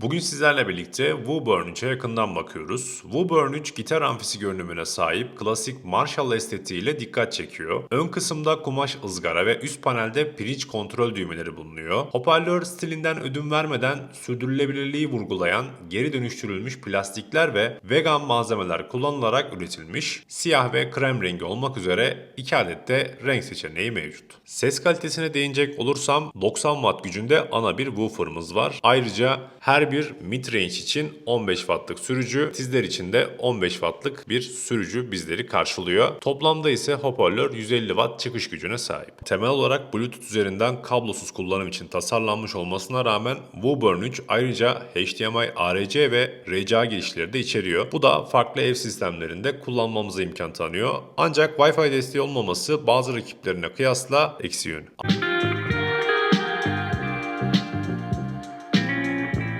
Bugün sizlerle birlikte Woburn 3'e yakından bakıyoruz. Woburn 3 gitar amfisi görünümüne sahip klasik Marshall estetiğiyle dikkat çekiyor. Ön kısımda kumaş ızgara ve üst panelde pirinç kontrol düğmeleri bulunuyor. Hoparlör stilinden ödün vermeden sürdürülebilirliği vurgulayan geri dönüştürülmüş plastikler ve vegan malzemeler kullanılarak üretilmiş. Siyah ve krem rengi olmak üzere iki adet de renk seçeneği mevcut. Ses kalitesine değinecek olursam 90 watt gücünde ana bir woofer'ımız var. Ayrıca her bir mid-range için 15 wattlık sürücü, tizler için de 15 wattlık bir sürücü bizleri karşılıyor. Toplamda ise hoparlör 150 watt çıkış gücüne sahip. Temel olarak Bluetooth üzerinden kablosuz kullanım için tasarlanmış olmasına rağmen Woburn 3 ayrıca HDMI, ARC ve RCA girişleri de içeriyor. Bu da farklı ev sistemlerinde kullanmamıza imkan tanıyor. Ancak Wi-Fi desteği olmaması bazı rakiplerine kıyasla eksi yönü.